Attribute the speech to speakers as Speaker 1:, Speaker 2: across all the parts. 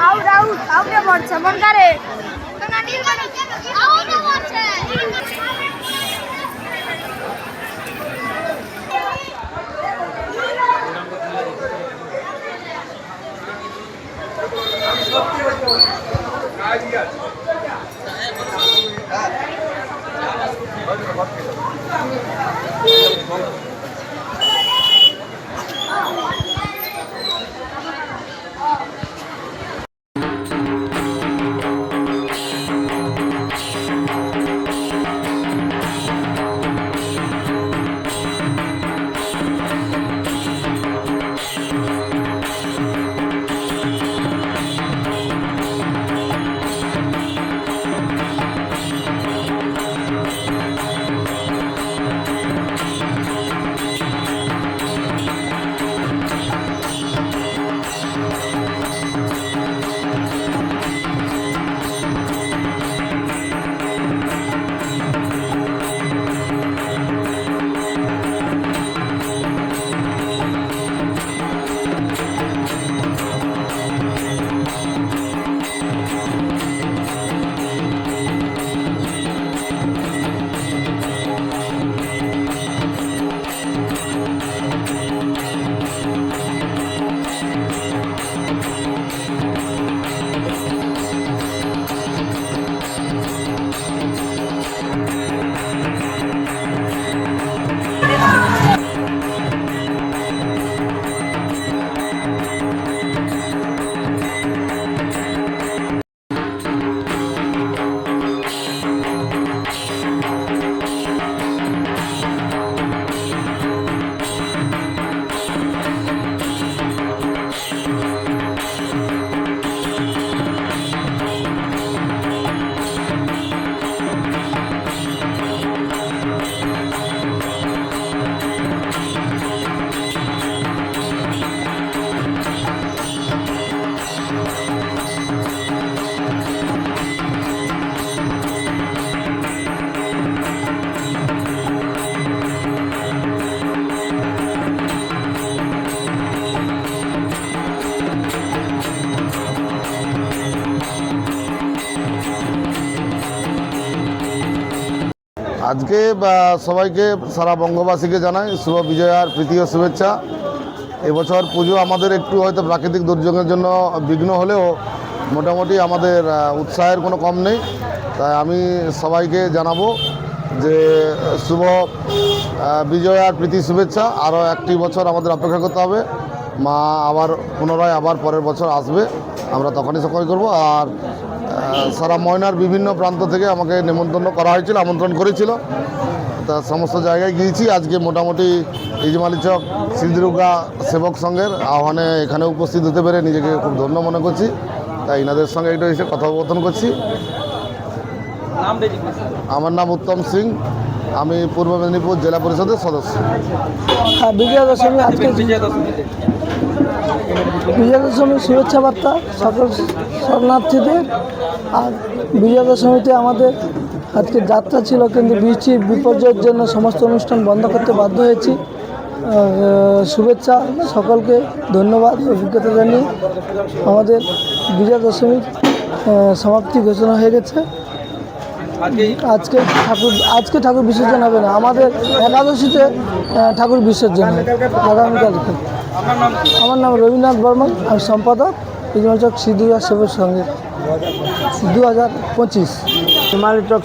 Speaker 1: Out out আউটে মরছে মন করে আউটে Thank
Speaker 2: you. আজকে সবাইকে সারা বঙ্গবাসীকে জানাই শুভ বিজয়ার প্রীতি ও শুভেচ্ছা। এবছর পুজো আমাদের একটু হয়তো প্রাকৃতিক দুর্যোগের জন্য বিঘ্ন হলেও মোটামুটি আমাদের উৎসাহের কোনো কম নেই। তাই আমি সবাইকে জানাব যে শুভ আহ, বিজয়ার প্রীতি শুভেচ্ছা। আরও একটি বছর আমাদের অপেক্ষা করতে হবে। মা আবার পুনরায় আবার পরের বছর আসবে। আমরা তখনই সকল করব। আর সারা ময়নার বিভিন্ন প্রান্ত থেকে আমাকে নেমন্তন্ন করা হয়েছিল আমন্ত্রণ করেছিল। তা সমস্ত জায়গায় গিয়েছি। আজকে মোটামুটি ইজমালি চক সিদ্ধুর্গা সেবক সংঘের আহ্বানে এখানে উপস্থিত হতে পেরে নিজেকে খুব ধন্য মনে করছি। তাই এনাদের সঙ্গে একটু এসে কথোপকথন করছি। আমার নাম উত্তম সিং। আমি পূর্ব মেদিনীপুর জেলা পরিষদের সদস্য।
Speaker 3: হ্যাঁ বিজয়া দশমী আজকে বিজয়া দশমীর শুভেচ্ছা বার্তা। সকল শরণার্থীদের। আর বিজয়া দশমীতে আমাদের আজকে যাত্রা ছিল, কিন্তু বৃষ্টির বিপর্যয়ের জন্য সমস্ত অনুষ্ঠান বন্ধ করতে বাধ্য হয়েছি। শুভেচ্ছা সকলকে, ধন্যবাদ, অভিজ্ঞতা জানিয়ে আমাদের বিজয়া দশমীর সমাপ্তি ঘোষণা হয়ে গেছে। আজকে ঠাকুর আজকে ঠাকুর বিসর্জন হবে না, আমাদের একাদশীতে ঠাকুর বিসর্জন হবে আগামীকালকে। আমার নাম রবীন্দ্রনাথ বর্মন, আমি সম্পাদক। ইজমাচক সিদ্ধুরা সেবক সঙ্গে। দু হাজার পঁচিশ।
Speaker 4: হিমালয় চক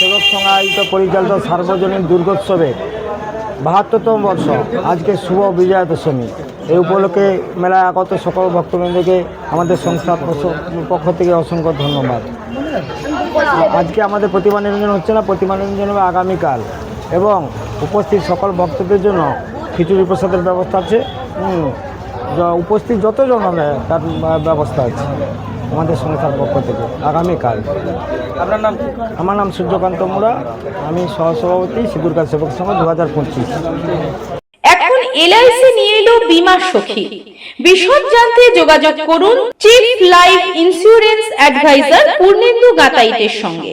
Speaker 4: সেবক সংঘ আয়োজিত পরিচালিত সার্বজনীন দুর্গোৎসবে বাহাত্তরতম বর্ষ, আজকে শুভ বিজয়া দশমী এই উপলক্ষে মেলায় আগত সকল ভক্তবৃন্দকে আমাদের সংস্থার পক্ষ- থেকে অসংখ্য ধন্যবাদ। আজকে আমাদের প্রতিমা নিরঞ্জন হচ্ছে না, প্রতিমা নিরঞ্জন হবে আগামীকাল। এবং উপস্থিত সকল ভক্তদের জন্য খিচুড়ি প্রসাদের ব্যবস্থা আছে। উপস্থিত যতজন হবে তার ব্যবস্থা আছে আমাদের সংস্থার পক্ষ থেকে আগামীকাল। আপনার নাম আমার নাম সূর্যকান্ত মুরা আমি সহসভাপতি সিঁদুরকাল সেবক সংঘ দু হাজার পঁচিশ।
Speaker 5: এখন এলআইসি নিয়ে এলো বিমা সখী। বিশদ জানতে যোগাযোগ করুন chief life insurance advisor Purnendu গাতাইতের সঙ্গে।